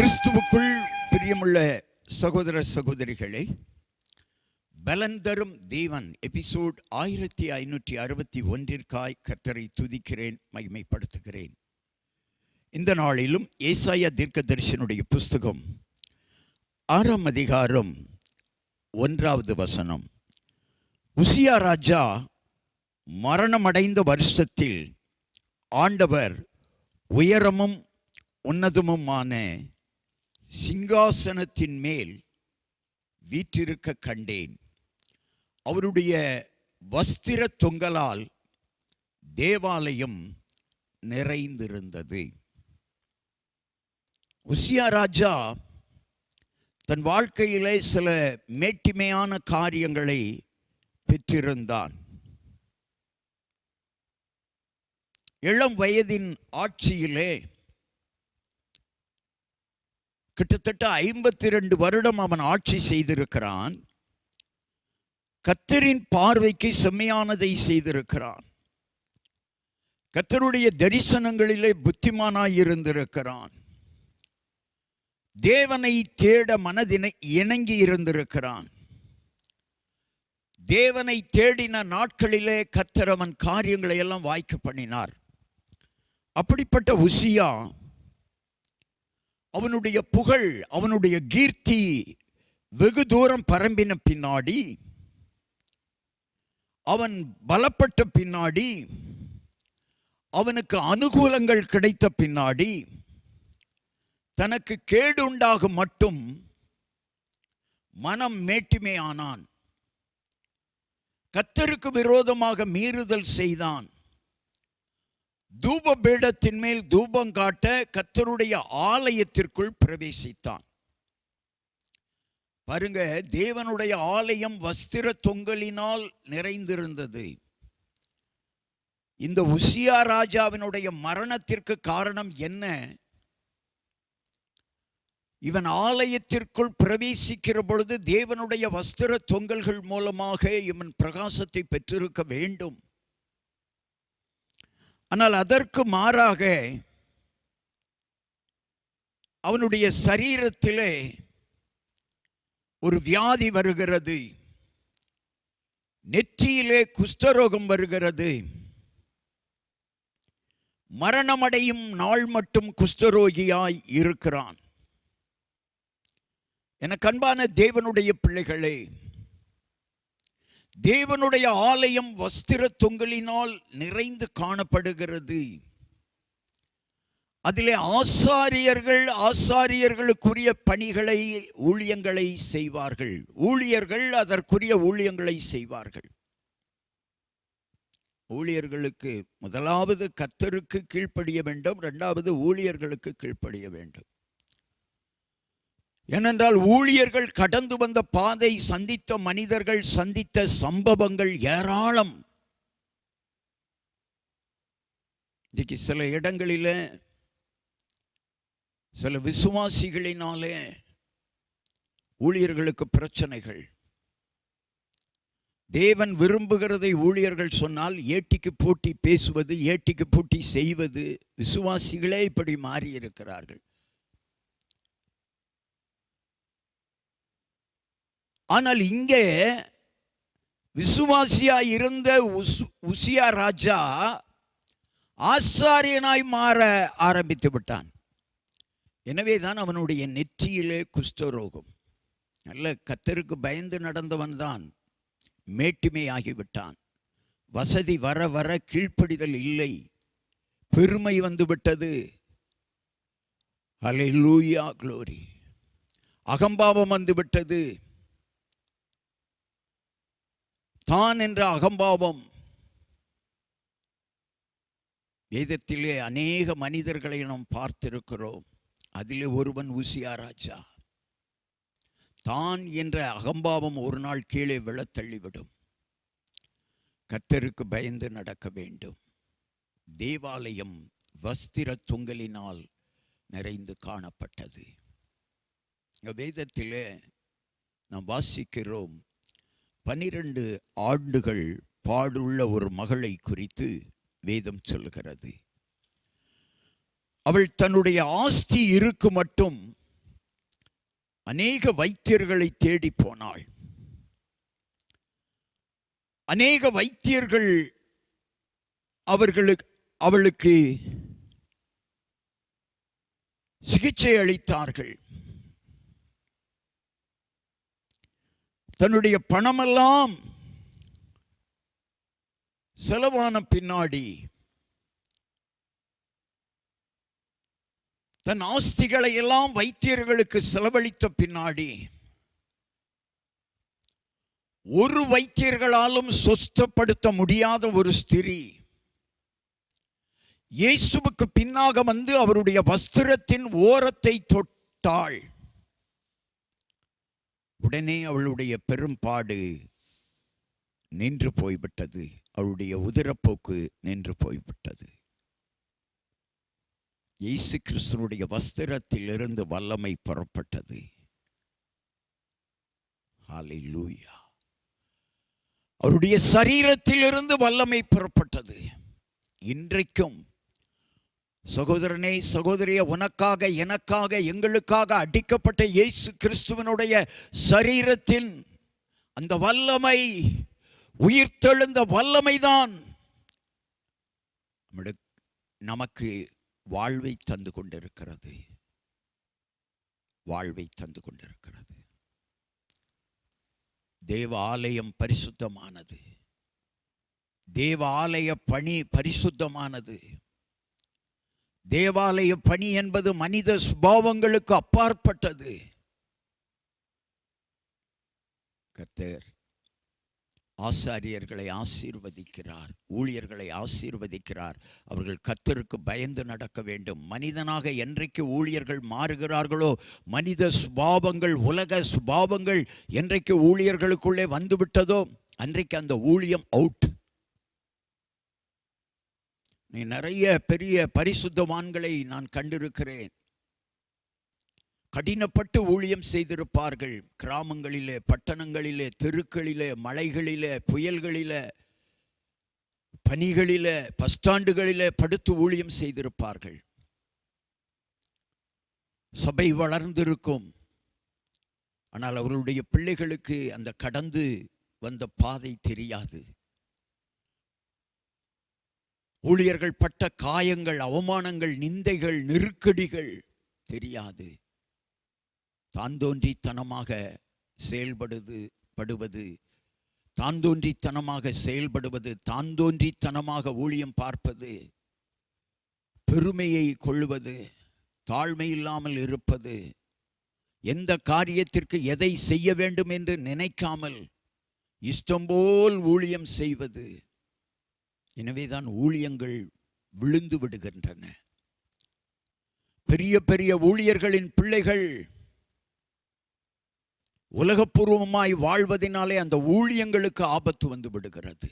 கிறிஸ்துவுக்குள் பிரியமுள்ள சகோதர சகோதரிகளே பலன் தரும் தேவன் எபிசோட் ஆயிரத்தி ஐநூற்றி அறுபத்தி ஒன்றிற்காய் கர்த்தரை துதிக்கிறேன் மகிமைப்படுத்துகிறேன். இந்த நாளிலும் ஏசாயா தீர்க்கதரிசனுடைய புஸ்தகம் ஆறாம் அதிகாரம் ஒன்றாவது வசனம். உசியா ராஜா மரணமடைந்த வருஷத்தில் ஆண்டவர் உயரமும் உன்னதமுமான சிங்காசனத்தின் மேல் வீற்றிருக்க கண்டேன். அவருடைய வஸ்திர தொங்கலால் தேவாலயம் நிறைந்திருந்தது. உசியா ராஜா தன் வாழ்க்கையிலே சில மேட்டிமையான காரியங்களை பெற்றிருந்தான். இளம் வயதின் ஆட்சியிலே கிட்டத்தட்ட ஐம்பத்தி ரெண்டு வருடம் அவன் ஆட்சி செய்திருக்கிறான். கத்தரின் பார்வைக்கு செம்மையானதை செய்திருக்கிறான். கத்தருடைய தரிசனங்களிலே புத்திமானாய் இருந்திருக்கிறான். தேவனை தேட மனதினை இணங்கி இருந்திருக்கிறான். தேவனை தேடின நாட்களிலே கத்தர் அவன் காரியங்களை எல்லாம் வாய்க்க பண்ணினார். அப்படிப்பட்ட உசியா அவனுடைய புகழ் அவனுடைய கீர்த்தி வெகு தூரம் பரம்பின பின்னாடி அவன் பலப்பட்ட பின்னாடி அவனுக்கு அனுகூலங்கள் கிடைத்த பின்னாடி தனக்கு கேடு உண்டாக மட்டும் மனம் மேட்டிமையானான். கத்தருக்கு விரோதமாக மீறுதல் செய்தான். தூப பீடத்தின் மேல் தூபம் காட்ட கத்தருடைய ஆலயத்திற்குள் பிரவேசித்தான். பாருங்க தேவனுடைய ஆலயம் வஸ்திர தொங்கலினால் நிறைந்திருந்தது. இந்த உசியா ராஜாவினுடைய மரணத்திற்கு காரணம் என்ன? இவன் ஆலயத்திற்குள் பிரவேசிக்கிற பொழுது தேவனுடைய வஸ்திர தொங்கல்கள் மூலமாக இவன் பிரகாசத்தை பெற்றிருக்க வேண்டும். ஆனால் அதற்கு மாறாக அவனுடைய சரீரத்திலே ஒரு வியாதி வருகிறது. நெற்றியிலே குஷ்டரோகம் வருகிறது. மரணமடையும் நாள் மட்டும் குஷ்டரோகியாய் இருக்கிறான். என கண்பான தேவனுடைய பிள்ளைகளே தேவனுடைய ஆலயம் வஸ்திர தொங்கலினால் நிறைந்து காணப்படுகிறது. அதிலே ஆசாரியர்கள் ஆசாரியர்களுக்குரிய பணிகளை ஊழியங்களை செய்வார்கள். ஊழியர்கள் அதற்குரிய ஊழியங்களை செய்வார்கள். ஊழியர்களுக்கு முதலாவது கத்தருக்கு கீழ்ப்படிய வேண்டும் இரண்டாவது ஊழியர்களுக்கு கீழ்ப்படிய வேண்டும். ஏனென்றால் ஊழியர்கள் கடந்து வந்த பாதை சந்தித்த மனிதர்கள் சந்தித்த சம்பவங்கள் ஏராளம். இன்றைக்கு சில இடங்களில் சில விசுவாசிகளினாலே ஊழியர்களுக்கு பிரச்சனைகள். தேவன் விரும்புகிறதை ஊழியர்கள் சொன்னால் ஏட்டிக்கு போட்டி பேசுவது ஏட்டிக்கு போட்டி செய்வது விசுவாசிகளே இப்படி மாறி இருக்கிறார்கள் ஆனால் இங்கே விசுவாசியா இருந்த உசியா ராஜா ஆசாரியனாய் மாற ஆரம்பித்து விட்டான். எனவே தான் அவனுடைய நெற்றியிலே குஷ்டரோகம். நல்ல கத்தருக்கு பயந்து நடந்தவன் தான் மேட்டுமையாகிவிட்டான் வசதி வர வர கீழ்ப்படிதல் இல்லை. பெருமை வந்துவிட்டது அலை லூயா க்ளோரி அகம்பாவம் வந்து தான் என்ற அகம்பாவம். வேதத்திலே அநேக மனிதர்களை நாம் பார்த்திருக்கிறோம். அதிலே ஒருவன் உசியா ராஜா. தான் என்ற அகம்பாவம் ஒரு நாள் கீழே விழத்தள்ளிவிடும். கத்தருக்கு பயந்து நடக்க வேண்டும். தேவாலயம் வஸ்திர தொங்கலினால் நிறைந்து காணப்பட்டது. வேதத்திலே நாம் வாசிக்கிறோம். பனிரெண்டு ஆண்டுகள் பாடுள்ள ஒரு மகளை குறித்து வேதம் சொல்கிறது அவள் தன்னுடைய ஆஸ்தி இருக்கு மட்டும் அநேக வைத்தியர்களை தேடி போனாள். அநேக வைத்தியர்கள் அவர்களுக்கு அவளுக்கு சிகிச்சை அளித்தார்கள். தன்னுடைய பணமெல்லாம் செலவான பின்னாடி தன் ஆஸ்திகளை எல்லாம் வைத்தியர்களுக்கு செலவழித்த பின்னாடி ஒரு வைத்தியர்களாலும் சொஸ்தப்படுத்த முடியாத ஒரு ஸ்திரீ இயேசுவுக்கு பின்னாக வந்து அவருடைய வஸ்திரத்தின் ஓரத்தை தொட்டாள். உடனே அவளுடைய பெரும்பாடு நின்று போய்விட்டது. அவளுடைய உதிரப்போக்கு நின்று போய்விட்டது. இயேசு கிறிஸ்துனுடைய வஸ்திரத்தில் இருந்து வல்லமை புறப்பட்டது. லூயா அவருடைய சரீரத்தில் இருந்து வல்லமை புறப்பட்டது. இன்றைக்கும் சகோதரனே சகோதரிய உனக்காக எனக்காக எங்களுக்காக அடிக்கப்பட்ட இயேசு கிறிஸ்துவனுடைய சரீரத்தின் அந்த வல்லமை உயிர்த்தெழுந்த வல்லமைதான் நமக்கு வாழ்வை தந்து கொண்டிருக்கிறது. வாழ்வை தந்து கொண்டிருக்கிறது. தேவ ஆலயம் பரிசுத்தமானது. தேவ ஆலய பணி பரிசுத்தமானது. தேவாலய பணி என்பது மனித சுபாவங்களுக்கு அப்பாற்பட்டது. கர்த்தர் ஆசாரியர்களை ஆசீர்வதிக்கிறார் ஊழியர்களை ஆசீர்வதிக்கிறார். அவர்கள் கத்தருக்கு பயந்து நடக்க வேண்டும். மனிதனாக என்றைக்கு ஊழியர்கள் மாறுகிறார்களோ மனித சுபாவங்கள் உலக சுபாவங்கள் என்றைக்கு ஊழியர்களுக்குள்ளே வந்துவிட்டதோ அன்றைக்கு அந்த ஊழியம் அவுட் நீ நிறைய பெரிய பரிசுத்தவான்களை நான் கண்டிருக்கிறேன். கடினப்பட்டு ஊழியம் செய்திருப்பார்கள். கிராமங்களிலே பட்டணங்களிலே தெருக்களிலே மலைகளிலே புயல்களிலே பனிகளிலே பஸ் ஸ்டாண்டுகளிலே படுத்து ஊழியம் செய்திருப்பார்கள். சபை வளர்ந்திருக்கும். ஆனால் அவர்களுடைய பிள்ளைகளுக்கு அந்த கடந்து வந்த பாதை தெரியாது. ஊழியர்கள் பட்ட காயங்கள் அவமானங்கள் நிந்தைகள் நெருக்கடிகள் தெரியாது. தாந்தோன்றித்தனமாக செயல்படுது படுவது. தான் தோன்றித்தனமாக செயல்படுவது தாந்தோன்றித்தனமாக ஊழியம் பார்ப்பது. பெருமையை கொள்வது தாழ்மை இல்லாமல் இருப்பது. எந்த காரியத்திற்கு எதை செய்ய வேண்டும் என்று நினைக்காமல் இஷ்டம்போல் ஊழியம் செய்வது. எனவேதான் ஊழியங்கள் விழுந்து விடுகின்றன. பெரிய பெரிய ஊழியர்களின் பிள்ளைகள் உலகப்பூர்வமாய் வாழ்வதனாலே அந்த ஊழியங்களுக்கு ஆபத்து வந்து விடுகிறது.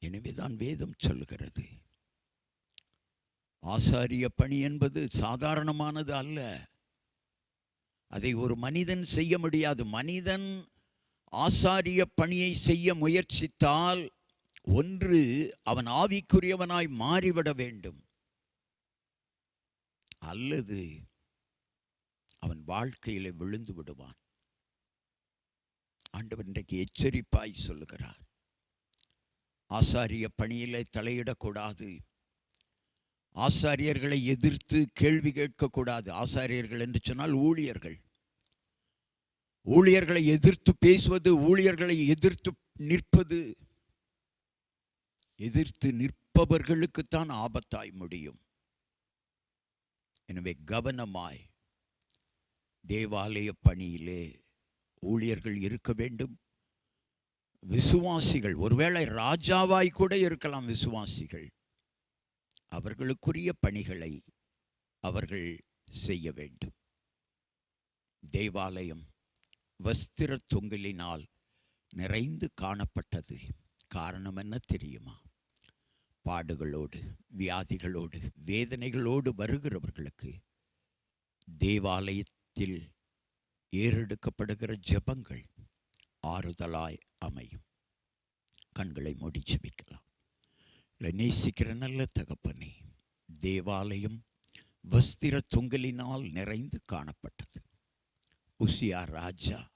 எனவேதான் வேதம் சொல்லுகிறது ஆசாரிய பணி என்பது சாதாரணமானது அல்ல. அதை ஒரு மனிதன் செய்ய முடியாது. மனிதன் ஆசாரிய பணியை செய்ய முயற்சித்தால் ஒன்று அவன் ஆவிக்குரியவனாய் மாறிவிட வேண்டும். அல்லது அவன் வாழ்க்கையில் விழுந்து விடுவான். ஆண்டவர் இன்றைக்கு எச்சரிப்பாய் சொல்லுகிறார். ஆசாரிய பணியிலே தலையிடக்கூடாது. ஆசாரியர்களை எதிர்த்து கேள்வி கேட்கக்கூடாது. ஆசாரியர்கள் என்று சொன்னால் ஊழியர்கள். ஊழியர்களை எதிர்த்து பேசுவது ஊழியர்களை எதிர்த்து நிற்பது எதிர்த்து நிற்பவர்களுக்குத்தான் ஆபத்தாய் முடியும். எனவே கவனமாய் தேவாலய பணியிலே ஊழியர்கள் இருக்க வேண்டும். விசுவாசிகள் ஒருவேளை ராஜாவாய் கூட இருக்கலாம் விசுவாசிகள். அவர்களுக்குரிய பணிகளை அவர்கள் செய்ய வேண்டும். தேவாலயம் வஸ்திர தொங்கலினால் நிறைந்து காணப்பட்டது. காரணம் என்ன தெரியுமா? பாடுகளோடு வியாதிகளோடு வேதனைகளோடு வருகிறவர்களுக்கு தேவாலயத்தில் ஏறெடுக்கப்படுகிற ஜெபங்கள் ஆறுதலாய் அமையும். கண்களை மூடி ஜபிக்கலாம். இல்லை நேசிக்கிற நல்ல தகப்பனே தேவாலயம் வஸ்திர தொங்கலினால் நிறைந்து காணப்பட்டது. உசியா ராஜா.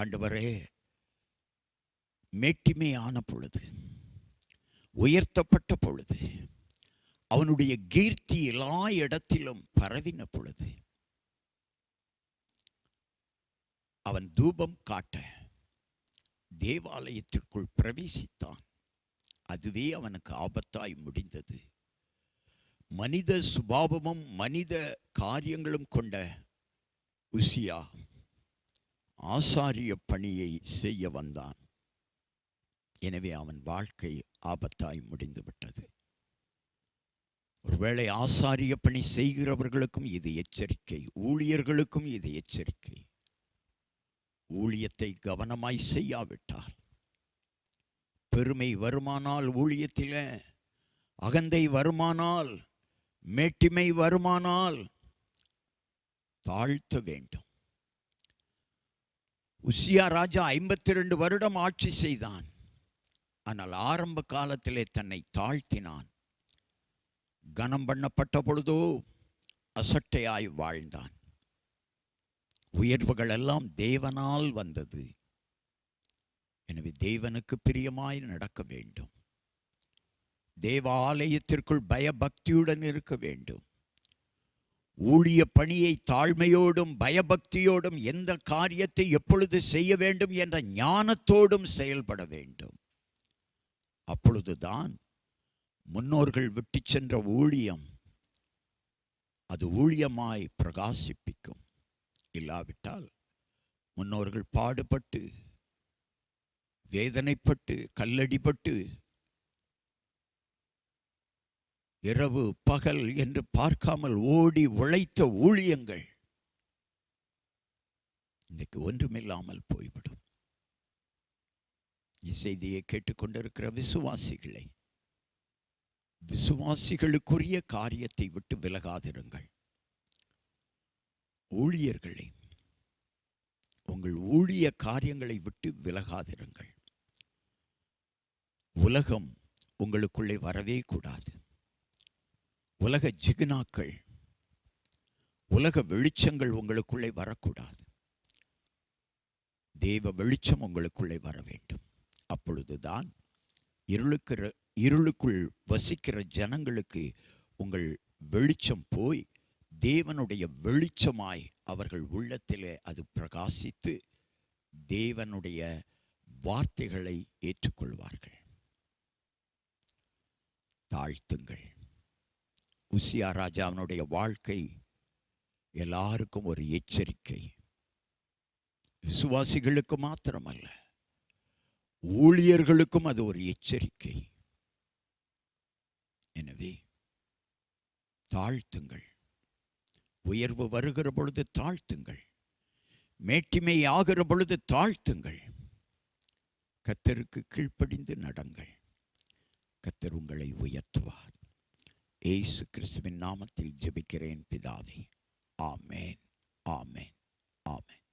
ஆண்டவரே மேட்டிமையான பொழுது உயர்த்தப்பட்ட பொழுது அவனுடைய கீர்த்தி எல்லா இடத்திலும் பரவின பொழுது அவன் தூபம் காட்ட தேவாலயத்திற்குள் பிரவேசித்தான். அதுவே அவனுக்கு ஆபத்தாய் முடிந்தது. மனித சுபாவமும் மனித காரியங்களும் கொண்ட உசியா ஆசாரிய பணியை செய்ய வந்தான். எனவே அவன் வாழ்க்கை ஆபத்தாய் முடிந்து விட்டது ஒருவேளை ஆசாரிய பணி செய்கிறவர்களுக்கும் இது எச்சரிக்கை ஊழியர்களுக்கும் இது எச்சரிக்கை. ஊழியத்தை கவனமாய் செய்யாவிட்டால் பெருமை வருமானால் ஊழியத்தில் அகந்தை வருமானால் மேட்டிமை வருமானால் தாழ்த்த வேண்டும். உசியா ராஜா ஐம்பத்தி ரெண்டு வருடம் ஆட்சி செய்தான். ஆனால் ஆரம்ப காலத்திலே தன்னை தாழ்த்தினான். கனம் பண்ணப்பட்ட பொழுதோ அசட்டையாய் வாழ்ந்தான். உயர்வுகள் எல்லாம் தேவனால் வந்தது. எனவே தேவனுக்கு பிரியமாய் நடக்க வேண்டும். தேவ ஆலயத்திற்குள் பயபக்தியுடன் இருக்க வேண்டும். ஊழிய பணியை தாழ்மையோடும் பயபக்தியோடும் எந்த காரியத்தை எப்பொழுது செய்ய வேண்டும் என்ற ஞானத்தோடும் செயல்பட வேண்டும். அப்பொழுதுதான் முன்னோர்கள் விட்டு சென்ற ஊழியம் அது ஊழியமாய் பிரகாசிப்பிக்கும். இல்லாவிட்டால் முன்னோர்கள் பாடுபட்டு வேதனைப்பட்டு கல்லடிப்பட்டு இரவு பகல் என்று பார்க்காமல் ஓடி உழைத்த ஊழியங்கள் இன்னைக்கு ஒன்றுமில்லாமல் போய்விடும். இசைதியை கேட்டுக்கொண்டிருக்கிற விசுவாசிகளை விசுவாசிகளுக்குரிய காரியத்தை விட்டு விலகாதிருங்கள். ஊழியர்களை உங்கள் ஊழிய காரியங்களை விட்டு விலகாதிருங்கள். உலகம் உங்களுக்குள்ளே வரவே கூடாது. உலக ஜிகுனாக்கள் உலக வெளிச்சங்கள் உங்களுக்குள்ளே வரக்கூடாது. தேவ வெளிச்சம் உங்களுக்குள்ளே வர வேண்டும். அப்பொழுதுதான் இருளுக்கிற இருளுக்குள் வசிக்கிற ஜனங்களுக்கு உங்கள் வெளிச்சம் போய் தேவனுடைய வெளிச்சமாய் அவர்கள் உள்ளத்திலே அது பிரகாசித்து தேவனுடைய வார்த்தைகளை ஏற்றுக்கொள்வார்கள். தாழ்த்துங்கள். உசியா ராஜாவினுடைய வாழ்க்கை எல்லாருக்கும் ஒரு எச்சரிக்கை. விசுவாசிகளுக்கு மாத்திரமல்ல ஊழியர்களுக்கும் அது ஒரு எச்சரிக்கை. எனவே தாழ்த்துங்கள். உயர்வு வருகிற பொழுது தாழ்த்துங்கள். மேட்டிமை ஆகிற பொழுது தாழ்த்துங்கள். கத்தருக்கு கீழ்ப்படிந்து நடங்கள். கத்தர் உங்களை உயர்த்துவார். ஏசு கிறிஸ்துவின் நாமத்தில் ஜெபிக்கிறேன் பிதாவே. ஆமேன். ஆமேன். ஆமேன்.